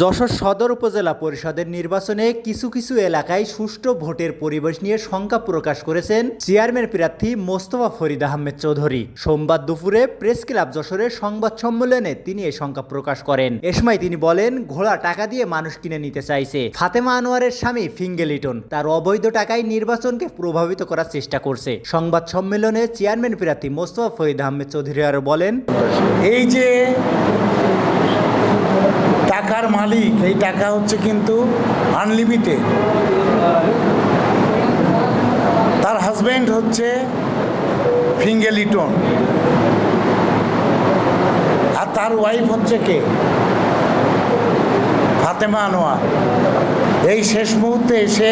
যশোর সদর উপজেলা পরিষদের নির্বাচনে কিছু কিছু এলাকায় সুষ্ঠু ভোটের পরিবেশ নিয়ে শঙ্কা প্রকাশ করেছেন চেয়ারম্যান প্রার্থী মোস্তফা ফরিদ আহমেদ চৌধুরী। সোমবার দুপুরে প্রেস ক্লাব যশোরের সংবাদ সম্মেলনে তিনি এই শঙ্কা প্রকাশ করেন। এ সময় তিনি বলেন, ঘোড়া টাকা দিয়ে মানুষ কিনে নিতে চাইছে। ফাতেমা আনোয়ারের স্বামী ফিঙ্গেলিটন তার অবৈধ টাকায় নির্বাচনকে প্রভাবিত করার চেষ্টা করছে। সংবাদ সম্মেলনে চেয়ারম্যান প্রার্থী মোস্তফা ফরিদ আহমেদ চৌধুরী আরও বলেন, এই যে টাকার মালিক, এই টাকা হচ্ছে কিন্তু আনলিমিটেড তার হাজব্যান্ড হচ্ছে ফিঙ্গেলিটন আর তার ওয়াইফ হচ্ছে কে? ফাতেমা আনোয়ার। এই শেষ মুহূর্তে এসে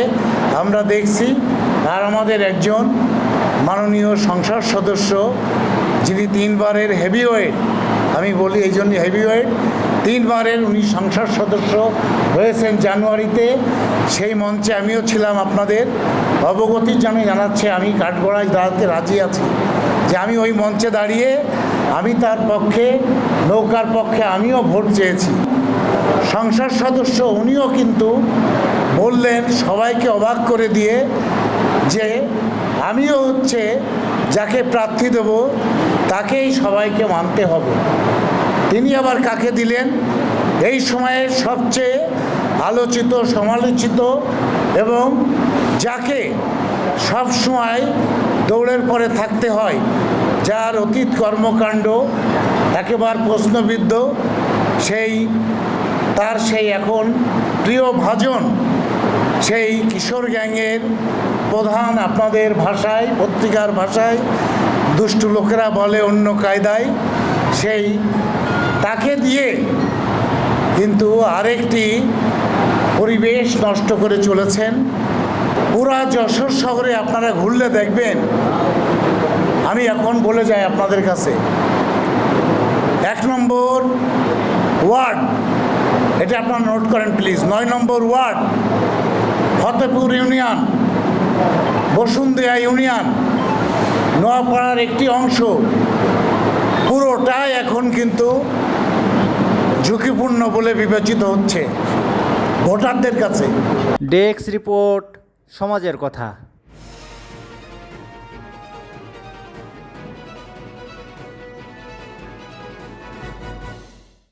আমরা দেখছি, আর আমাদের একজন মাননীয় সংসদ সদস্য, যিনি তিনবারের হেভিওয়েট আমি বলি এই জন্য হেভিওয়েট তিনবারের উনি সংসদ সদস্য হয়েছেন জানুয়ারিতে। সেই মঞ্চে আমিও ছিলাম আপনাদের। অবগতির জন্য জানাচ্ছে, আমি কাঠগড়ায় দাঁড়াতে রাজি আছি। যে আমি ওই মঞ্চে দাঁড়িয়ে আমি তার পক্ষে, নৌকার পক্ষে আমিও ভোট চেয়েছি। সংসদ সদস্য উনিও কিন্তু বললেন, সবাইকে অবাক করে দিয়ে যে আমিও হচ্ছে যাকে প্রার্থী দেব, তাকেই সবাইকে মানতে হবে। তিনি আবার কাকে দিলেন? এই সময়ে সবচেয়ে আলোচিত, সমালোচিত এবং যাকে সব সময় দৌড়ের পরে থাকতে হয়, যার অতীত কর্মকাণ্ড একেবারে প্রশ্নবিদ্ধ, সেই তার সেই এখন প্রিয় ভাজন, সেই কিশোর গ্যাংয়ের প্রধান আপনাদের ভাষায়, পত্রিকার ভাষায়, দুষ্টু লোকেরা বলে অন্য কায়দায়, সেই তাকে দিয়ে কিন্তু আরেকটি পরিবেশ নষ্ট করে চলেছেন। পুরা যশোর শহরে আপনারা ঘুরলে দেখবেন। আমি এখন বলে যাই আপনাদের কাছে। এক নম্বর ওয়ার্ড। এটা আপনারা নোট করেন প্লিজ নয় নম্বর ward, Fatepur union Bashundhia union, নোয়াপাড়ার একটি অংশ। পুরোটাই এখন কিন্তু ঝুঁকিপূর্ণ বলে বিবেচিত হচ্ছে ভোটারদের কাছে। ডেস্ক রিপোর্ট সমাজের কথা।